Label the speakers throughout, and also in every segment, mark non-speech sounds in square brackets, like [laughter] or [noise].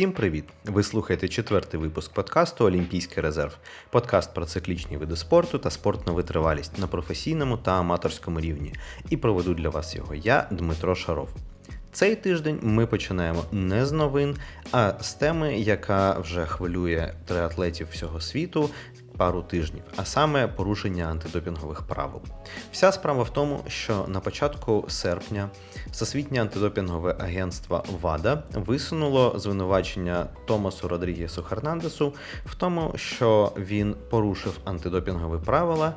Speaker 1: Всім привіт! Ви слухаєте четвертий випуск подкасту Олімпійський резерв. Подкаст про циклічні види спорту та спортну витривалість на професійному та аматорському рівні. І проведу для вас його я, Дмитро Шаров. Цей тиждень ми починаємо не з новин, а з теми, яка вже хвилює триатлетів всього світу пару тижнів, а саме порушення антидопінгових правил. Вся справа в тому, що на початку серпня Всесвітнє антидопінгове агентство ВАДА висунуло звинувачення Томасу Родрігесу Хернандесу в тому, що він порушив антидопінгові правила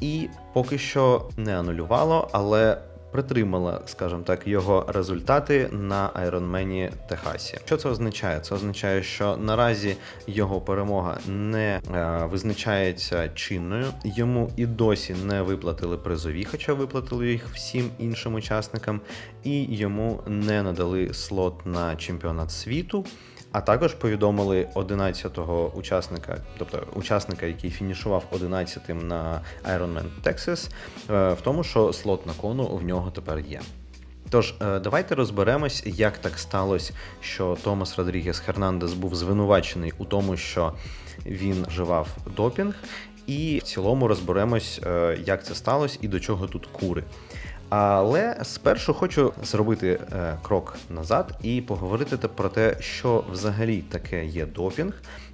Speaker 1: і поки що не анулювало, але притримала, скажімо так, його результати на Айронмені Техасі. Що це означає? Це означає, що наразі його перемога не е, визначається чинною. Йому і досі не виплатили призові, хоча виплатили їх всім іншим учасникам, і йому не надали слот на чемпіонат світу. А також повідомили 11-го учасника, тобто учасника, який фінішував 11-тим на Ironman Texas, е, в тому, що слот на кону в нього тепер є. Тож, е, давайте розберемось, як так сталося, що Томас Родрігес Хернандес був звинувачений у тому, що він вживав допінг, і в цілому розберемось, е, як це сталося і до чого тут кури. Але спершу хочу зробити е, крок назад і поговорити про те, що взагалі таке є допінг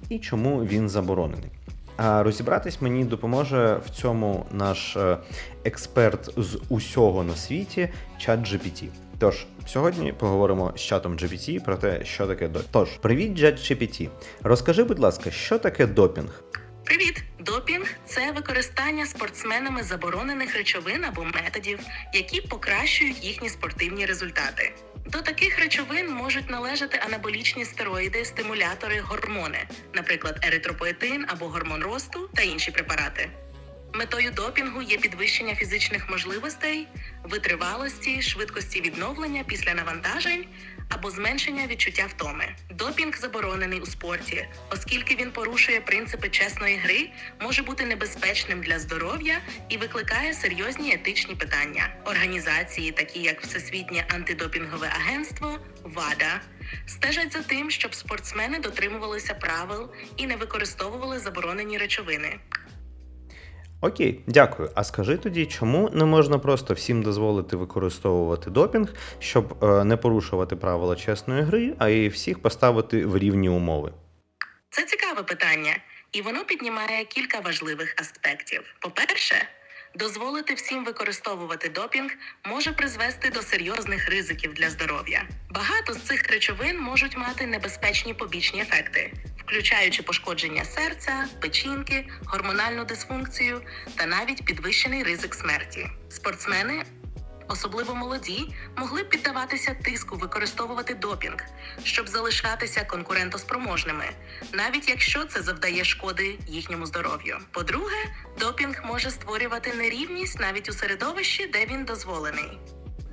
Speaker 1: і чому він заборонений. А розібратись мені допоможе в цьому наш е, експерт з усього на світі, чат GPT. Тож сьогодні поговоримо з чатом GPT про те, що таке допінг. Тож, привіт, чат GPT. Розкажи, будь ласка, що таке допінг?
Speaker 2: Привіт! Допінг це використання спортсменами заборонених речовин або методів, які покращують їхні спортивні результати. До таких речовин можуть належати анаболічні стероїди, стимулятори, гормони, наприклад, еритропоетин або гормон росту та інші препарати. Метою допінгу є підвищення фізичних можливостей, витривалості, швидкості відновлення після навантажень або зменшення відчуття втоми. Допінг заборонений у спорті, оскільки він порушує принципи чесної гри, може бути небезпечним для здоров'я і викликає серйозні етичні питання. Організації, такі як Всесвітнє антидопінгове агентство ВАДА, стежать за тим, щоб спортсмени дотримувалися правил і не використовували заборонені речовини.
Speaker 1: Окей, дякую. А скажи тоді, чому не можна просто всім дозволити використовувати допінг, щоб е, не порушувати правила чесної гри, а й всіх поставити в рівні умови?
Speaker 2: Це цікаве питання, і воно піднімає кілька важливих аспектів. По-перше, дозволити всім використовувати допінг може призвести до серйозних ризиків для здоров'я. Багато з цих речовин можуть мати небезпечні побічні ефекти, включаючи пошкодження серця, печінки, гормональну дисфункцію та навіть підвищений ризик смерті. Спортсмени особливо молоді, могли б піддаватися тиску використовувати допінг, щоб залишатися конкурентоспроможними, навіть якщо це завдає шкоди їхньому здоров'ю. По-друге, допінг може створювати нерівність навіть у середовищі, де він дозволений.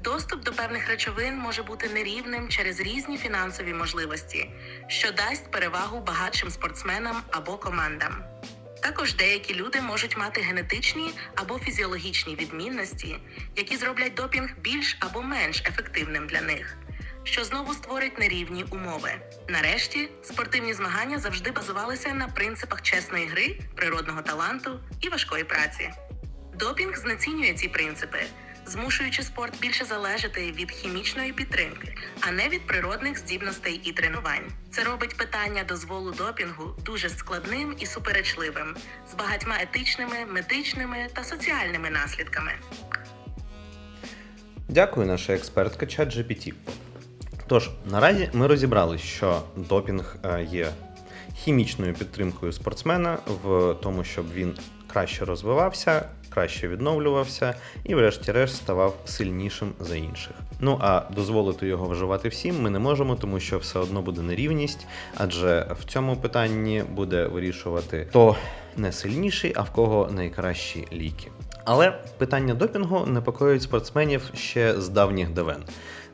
Speaker 2: Доступ до певних речовин може бути нерівним через різні фінансові можливості, що дасть перевагу багатшим спортсменам або командам. Також деякі люди можуть мати генетичні або фізіологічні відмінності, які зроблять допінг більш або менш ефективним для них, що знову створить нерівні умови. Нарешті, спортивні змагання завжди базувалися на принципах чесної гри, природного таланту і важкої праці. Допінг знецінює ці принципи, змушуючи спорт більше залежати від хімічної підтримки, а не від природних здібностей і тренувань. Це робить питання дозволу допінгу дуже складним і суперечливим, з багатьма етичними, медичними та соціальними наслідками.
Speaker 1: Дякую, наша експертка чат GPT. Тож, наразі ми розібрали, що допінг е, є хімічною підтримкою спортсмена в тому, щоб він краще розвивався, краще відновлювався і, врешті-решт, ставав сильнішим за інших. Ну а дозволити його вживати всім ми не можемо, тому що все одно буде нерівність, адже в цьому питанні буде вирішувати хто не сильніший, а в кого найкращі ліки. Але питання допінгу непокоїть спортсменів ще з давніх давен.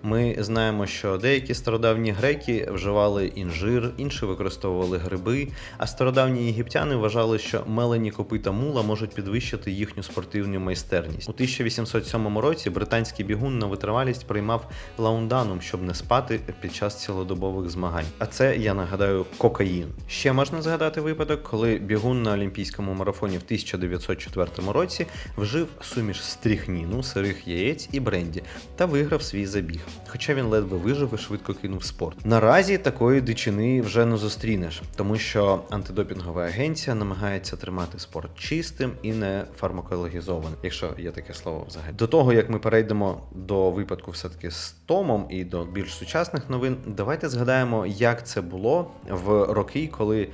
Speaker 1: Ми знаємо, що деякі стародавні греки вживали інжир, інші використовували гриби, а стародавні єгиптяни вважали, що мелені копита мула можуть підвищити їхню спортивну майстерність. У 1807 році британський бігун на витривалість приймав лаунданум, щоб не спати під час цілодобових змагань. А це я нагадаю кокаїн. Ще можна згадати випадок, коли бігун на олімпійському марафоні в 1904 році вжив суміш стріхніну, сирих яєць і бренді та виграв свій забіг. Хоча він ледве вижив і швидко кинув спорт. Наразі такої дичини вже не зустрінеш, тому що антидопінгова агенція намагається тримати спорт чистим і не фармакологізованим, якщо є таке слово взагалі. До того як ми перейдемо до випадку все-таки з Томом і до більш сучасних новин, давайте згадаємо, як це було в роки, коли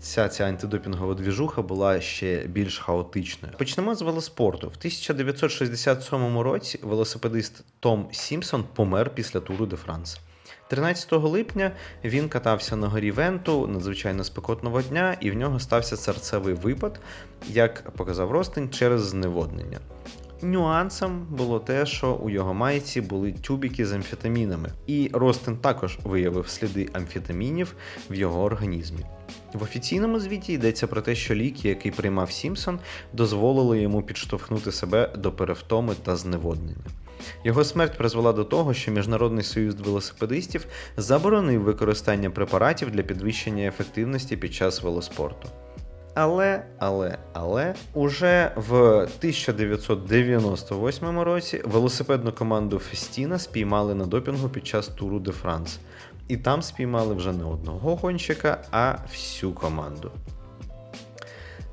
Speaker 1: Ця ця антидопінгова двіжуха була ще більш хаотичною. Почнемо з велоспорту. В 1967 році велосипедист Том Сімпсон помер після Туру де Франс. 13 липня він катався на горі Венту надзвичайно спекотного дня, і в нього стався серцевий випад, як показав Ростин, через зневоднення. Нюансом було те, що у його майці були тюбіки з амфетамінами, і Ростин також виявив сліди амфетамінів в його організмі. В офіційному звіті йдеться про те, що ліки, який приймав Сімпсон, дозволили йому підштовхнути себе до перевтоми та зневоднення. Його смерть призвела до того, що Міжнародний союз велосипедистів заборонив використання препаратів для підвищення ефективності під час велоспорту. Але, але, але уже в 1998 році велосипедну команду Фестіна спіймали на допінгу під час Туру де Франс. І там спіймали вже не одного гонщика, а всю команду.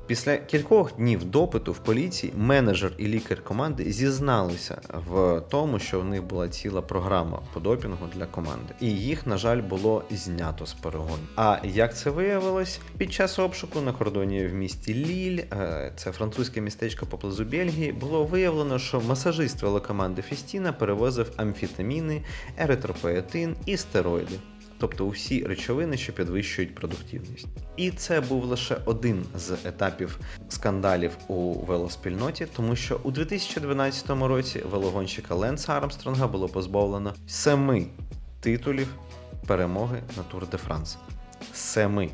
Speaker 1: Після кількох днів допиту в поліції менеджер і лікар команди зізналися в тому, що в них була ціла програма по допінгу для команди, і їх, на жаль, було знято з перегону. А як це виявилось? Під час обшуку на кордоні в місті Ліль, е, це французьке містечко поблизу Бельгії, було виявлено, що масажист велокоманди Фістіна перевозив амфетаміни, еритропоетин і стероїди тобто усі речовини, що підвищують продуктивність. І це був лише один з етапів скандалів у велоспільноті, тому що у 2012 році велогонщика Ленса Армстронга було позбавлено семи титулів перемоги на Тур де Франс. Семи.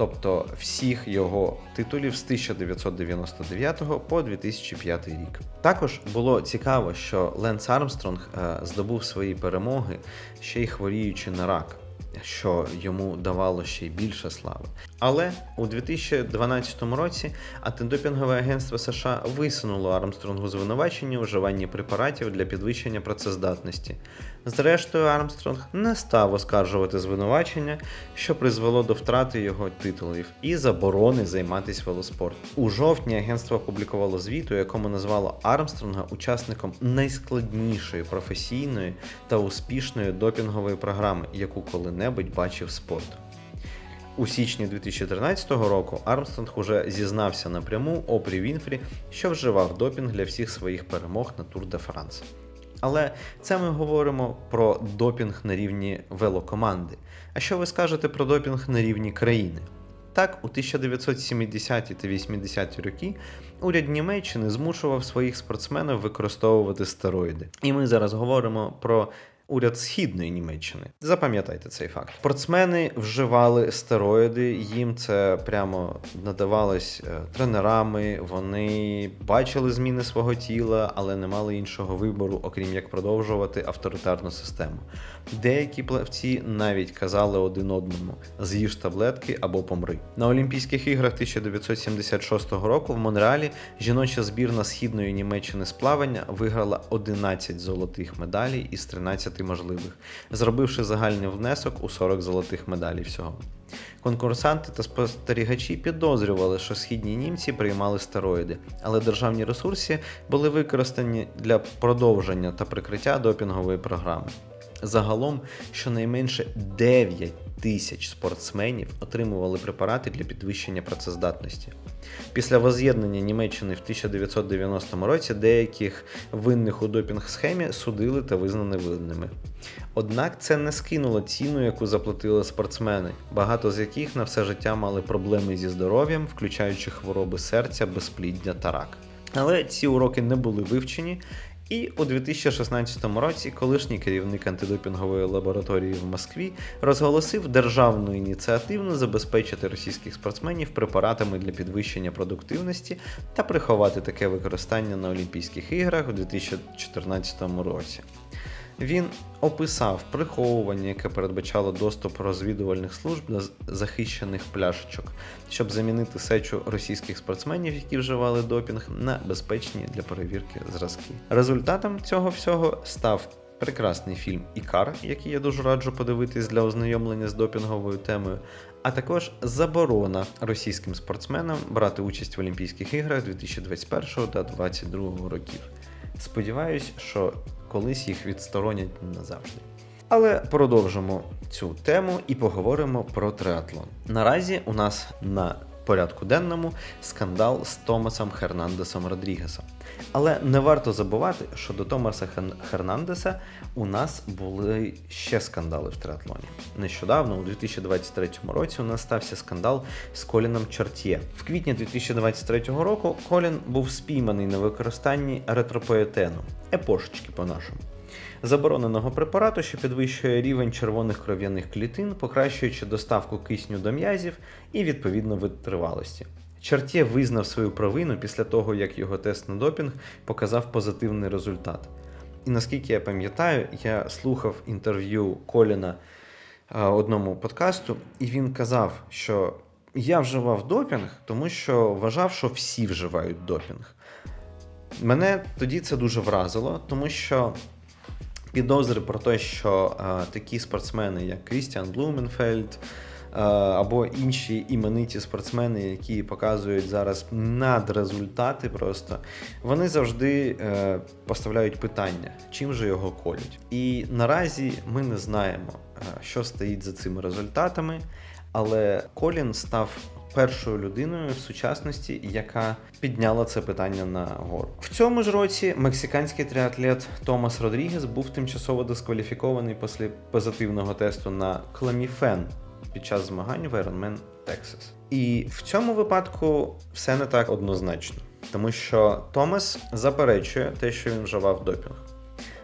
Speaker 1: Тобто всіх його титулів з 1999 по 2005 рік. Також було цікаво, що Ленс Армстронг е, здобув свої перемоги ще й хворіючи на рак, що йому давало ще й більше слави. Але у 2012 році антидопінгове агентство США висунуло Армстронгу звинувачення у вживанні препаратів для підвищення працездатності. Зрештою, Армстронг не став оскаржувати звинувачення, що призвело до втрати його титулів і заборони займатися велоспортом. У жовтні агентство опублікувало звіт, у якому назвало Армстронга учасником найскладнішої професійної та успішної допінгової програми, яку коли-небудь бачив спорт. У січні 2013 року Армстронг уже зізнався напряму Опрі Вінфрі, що вживав допінг для всіх своїх перемог на Тур де Франс. Але це ми говоримо про допінг на рівні велокоманди. А що ви скажете про допінг на рівні країни? Так, у 1970-ті та 80-ті роки уряд Німеччини змушував своїх спортсменів використовувати стероїди. І ми зараз говоримо про уряд східної Німеччини. Запам'ятайте цей факт. Спортсмени вживали стероїди, їм це прямо надавалось е, тренерами. Вони бачили зміни свого тіла, але не мали іншого вибору, окрім як продовжувати авторитарну систему. Деякі плавці навіть казали один одному: з'їж таблетки або помри. На Олімпійських іграх 1976 року в Монреалі жіноча збірна східної Німеччини з плавання виграла 11 золотих медалей із 13 можливих, зробивши загальний внесок у 40 золотих медалей всього. Конкурсанти та спостерігачі підозрювали, що східні німці приймали стероїди, але державні ресурси були використані для продовження та прикриття допінгової програми. Загалом щонайменше 9 тисяч спортсменів отримували препарати для підвищення працездатності. Після воз'єднання Німеччини в 1990 році деяких винних у допінг схемі судили та визнані винними. Однак це не скинуло ціну, яку заплатили спортсмени, багато з яких на все життя мали проблеми зі здоров'ям, включаючи хвороби серця, безпліддя та рак. Але ці уроки не були вивчені, І у 2016 році колишній керівник антидопінгової лабораторії в Москві розголосив державну ініціативу забезпечити російських спортсменів препаратами для підвищення продуктивності та приховати таке використання на Олімпійських іграх у 2014 році. Він описав приховування, яке передбачало доступ розвідувальних служб до захищених пляшечок, щоб замінити сечу російських спортсменів, які вживали допінг, на безпечні для перевірки зразки. Результатом цього всього став прекрасний фільм Ікар, який я дуже раджу подивитись для ознайомлення з допінговою темою, а також заборона російським спортсменам брати участь в Олімпійських іграх 2021 та 2022 років. Сподіваюсь, що колись їх відсторонять назавжди. Але продовжимо цю тему і поговоримо про триатлон. Наразі у нас на порядку денному скандал з Томасом Хернандесом Родрігесом. Але не варто забувати, що до Томаса Хернандеса у нас були ще скандали в триатлоні. Нещодавно, у 2023 році, у нас стався скандал з Коліном Чартє. В квітні 2023 року Колін був спійманий на використанні ретропоетену, епошечки по-нашому. Забороненого препарату, що підвищує рівень червоних кров'яних клітин, покращуючи доставку кисню до м'язів і відповідно витривалості. Чартє визнав свою провину після того, як його тест на допінг показав позитивний результат. І наскільки я пам'ятаю, я слухав інтерв'ю Коліна е, одному подкасту, і він казав, що я вживав допінг, тому що вважав, що всі вживають допінг. Мене тоді це дуже вразило, тому що підозри про те, що е, такі спортсмени, як Крістіан Блуменфельд, е, або інші імениті спортсмени, які показують зараз надрезультати, просто вони завжди е, поставляють питання, чим же його колють. І наразі ми не знаємо, що стоїть за цими результатами, але Колін став першою людиною в сучасності, яка підняла це питання на гору. В цьому ж році мексиканський триатлет Томас Родрігес був тимчасово дискваліфікований після позитивного тесту на кламіфен під час змагань в Ironman Texas. І в цьому випадку все не так однозначно, тому що Томас заперечує те, що він вживав допінг.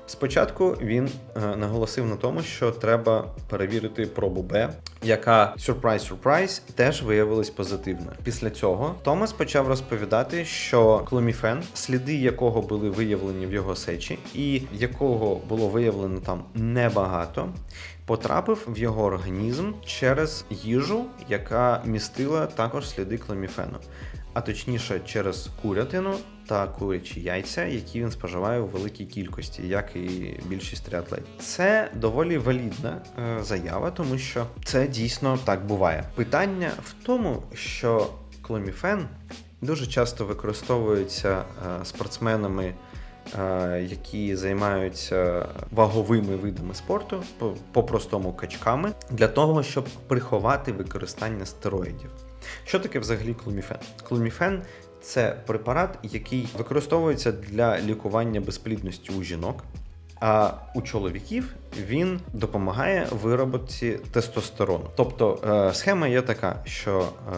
Speaker 1: Спочатку він е, наголосив на тому, що треба перевірити пробу Б, яка сюрприз сюрприз теж виявилась позитивною. Після цього Томас почав розповідати, що кломіфен, сліди якого були виявлені в його сечі, і якого було виявлено там небагато, потрапив в його організм через їжу, яка містила також сліди кломіфену. А точніше через курятину та курячі яйця, які він споживає у великій кількості, як і більшість триатлетів. Це доволі валідна е, заява, тому що це дійсно так буває. Питання в тому, що кломіфен дуже часто використовується е, спортсменами. е, Які займаються ваговими видами спорту, по-простому качками, для того, щоб приховати використання стероїдів. Що таке взагалі клуміфен? Клуміфен це препарат, який використовується для лікування безплідності у жінок. А у чоловіків він допомагає виробці тестостерону. Тобто е, схема є така, що е,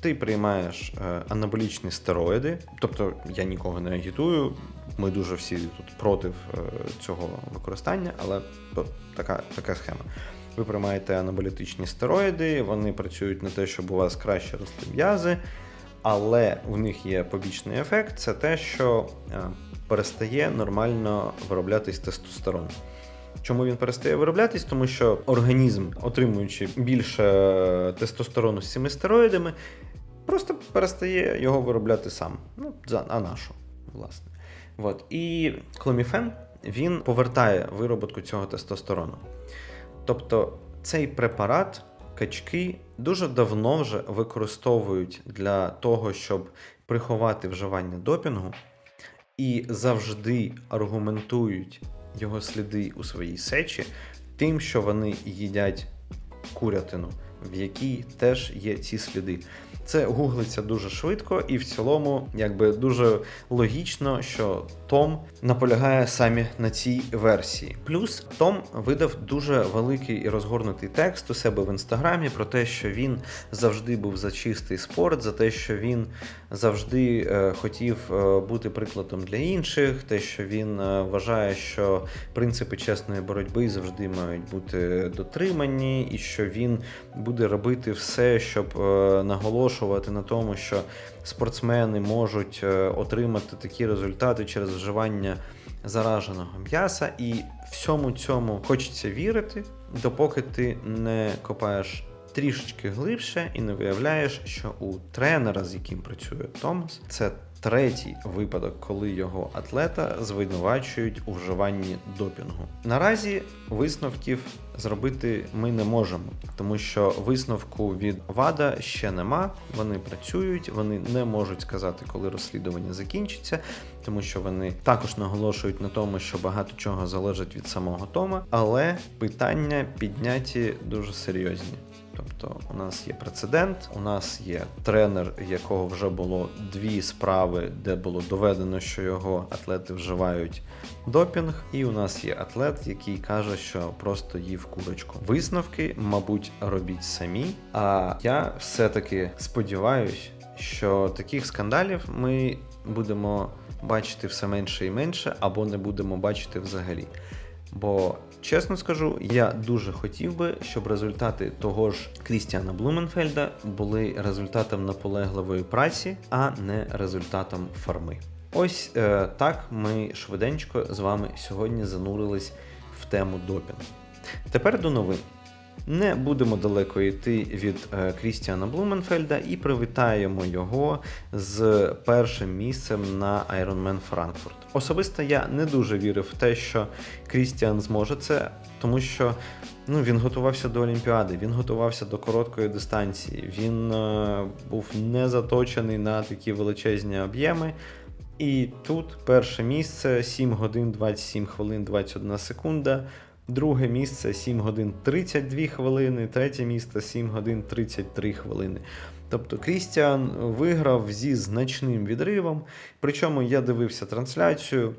Speaker 1: ти приймаєш е, анаболічні стероїди, тобто я нікого не агітую, ми дуже всі тут проти цього використання, але така, така схема. Ви приймаєте анаболітичні стероїди, вони працюють на те, щоб у вас краще росли м'язи, але в них є побічний ефект це те, що е, перестає нормально вироблятись тестостерон. Чому він перестає вироблятись? Тому що організм, отримуючи більше е, тестостерону з цими стероїдами, просто перестає його виробляти сам. Ну, за, а нашу, власне. От. І кломіфен він повертає вироботку цього тестостерону. Тобто цей препарат качки дуже давно вже використовують для того, щоб приховати вживання допінгу, і завжди аргументують його сліди у своїй сечі тим, що вони їдять курятину в якій теж є ці сліди. Це гуглиться дуже швидко, і в цілому, якби дуже логічно, що Том наполягає самі на цій версії. Плюс Том видав дуже великий і розгорнутий текст у себе в інстаграмі про те, що він завжди був за чистий спорт, за те, що він завжди е, хотів е, бути прикладом для інших, те, що він е, вважає, що принципи чесної боротьби завжди мають бути дотримані, і що він буде робити все, щоб е, наголошувати на тому, що спортсмени можуть е, отримати такі результати через вживання зараженого м'яса, і всьому цьому хочеться вірити, допоки ти не копаєш трішечки глибше і не виявляєш, що у тренера, з яким працює Томас, це третій випадок, коли його атлета звинувачують у вживанні допінгу. Наразі висновків зробити ми не можемо, тому що висновку від ВАДА ще нема. Вони працюють, вони не можуть сказати, коли розслідування закінчиться, тому що вони також наголошують на тому, що багато чого залежить від самого Тома, але питання підняті дуже серйозні. Тобто у нас є прецедент, у нас є тренер, якого вже було дві справи, де було доведено, що його атлети вживають допінг, і у нас є атлет, який каже, що просто їв курочку. Висновки, мабуть, робіть самі. А я все-таки сподіваюсь, що таких скандалів ми будемо бачити все менше і менше, або не будемо бачити взагалі. Бо чесно скажу, я дуже хотів би, щоб результати того ж Крістіана Блуменфельда були результатом наполегливої праці, а не результатом фарми. Ось е, так ми швиденько з вами сьогодні занурились в тему допінгу. Тепер до новин. Не будемо далеко йти від е, Крістіана Блуменфельда і привітаємо його з першим місцем на Ironman Frankfurt. Особисто я не дуже вірив в те, що Крістіан зможе це, тому що ну, він готувався до Олімпіади, він готувався до короткої дистанції, він е, був не заточений на такі величезні об'єми. І тут перше місце 7 годин 27 хвилин 21 секунда. Друге місце 7 годин 32 хвилини, третє місце 7 годин 33 хвилини. Тобто Крістіан виграв зі значним відривом. Причому я дивився трансляцію.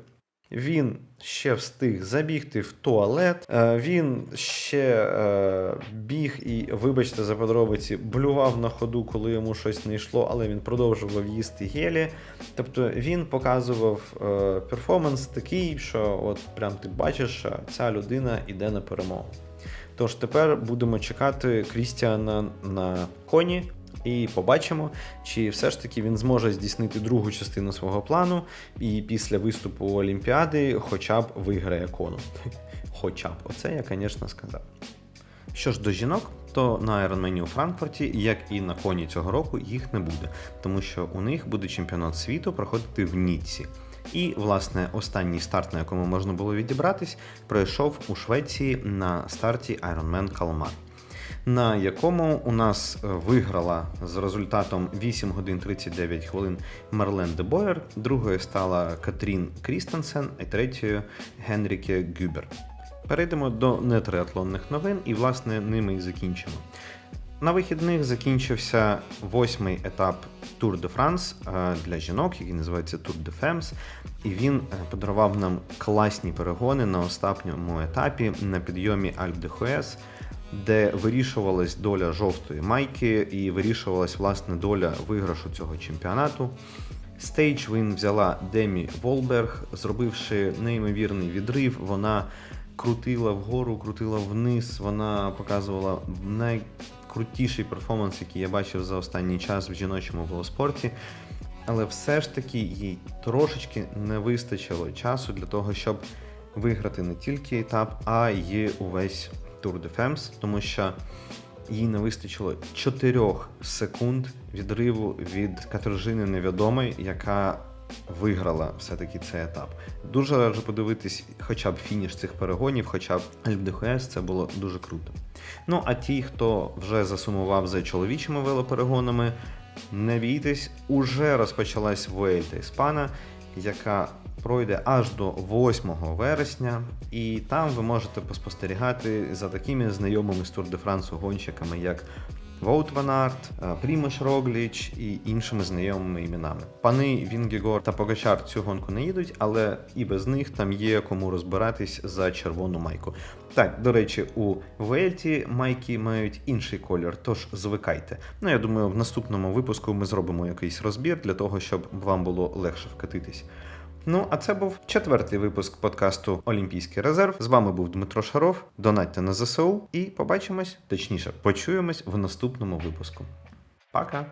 Speaker 1: Він ще встиг забігти в туалет. е, Він ще е, біг і, вибачте за подробиці, блював на ходу, коли йому щось не йшло, але він продовжував їсти гелі. Тобто він показував е, перформанс такий, що от прям ти бачиш, що ця людина йде на перемогу. Тож тепер будемо чекати Крістіана на коні. І побачимо, чи все ж таки він зможе здійснити другу частину свого плану, і після виступу Олімпіади хоча б виграє кону. [laughs] Хоча б, оце я, звісно, сказав. Що ж до жінок, то на Ironman у Франкфурті, як і на коні цього року, їх не буде, тому що у них буде чемпіонат світу проходити в Ніцці. І, власне, останній старт, на якому можна було відібратись, пройшов у Швеції на старті Ironman Kalmar на якому у нас е, виграла з результатом 8 годин 39 хвилин Марлен де Бойер, другою стала Катрін Крістенсен, і третьою Генріке Гюбер. Перейдемо до нетриатлонних новин і, власне, ними і закінчимо. На вихідних закінчився восьмий етап Tour de France для жінок, який називається Tour de Femmes. І він е, подарував нам класні перегони на останньому етапі на підйомі Альп де Хуес, де вирішувалась доля жовтої майки і вирішувалась власне доля виграшу цього чемпіонату. Стейдж він взяла Демі Волберг, зробивши неймовірний відрив. Вона крутила вгору, крутила вниз. Вона показувала найкрутіший перформанс, який я бачив за останній час в жіночому велоспорті. Але все ж таки їй трошечки не вистачило часу для того, щоб виграти не тільки етап, а й увесь Tour de Femmes, тому що їй не вистачило 4 секунд відриву від Катержини Невідомої, яка виграла все-таки цей етап. Дуже раджу подивитись хоча б фініш цих перегонів, хоча б де це було дуже круто. Ну а ті, хто вже засумував за чоловічими велоперегонами, не бійтесь, уже розпочалась Vuelta Іспана. яка пройде аж до 8 вересня, і там ви можете поспостерігати за такими знайомими з Тур де Франсу гонщиками, як Воут Ван Арт, Прімош Рогліч і іншими знайомими іменами. Пани Вінгігор та Погачар цю гонку не їдуть, але і без них там є кому розбиратись за червону майку. Так, до речі, у Вельті майки мають інший колір, тож звикайте. Ну я думаю, в наступному випуску ми зробимо якийсь розбір для того, щоб вам було легше вкатитись. Ну, а це був четвертий випуск подкасту Олімпійський резерв. З вами був Дмитро Шаров. Донатьте на ЗСУ і побачимось, точніше, почуємось в наступному випуску. Пока!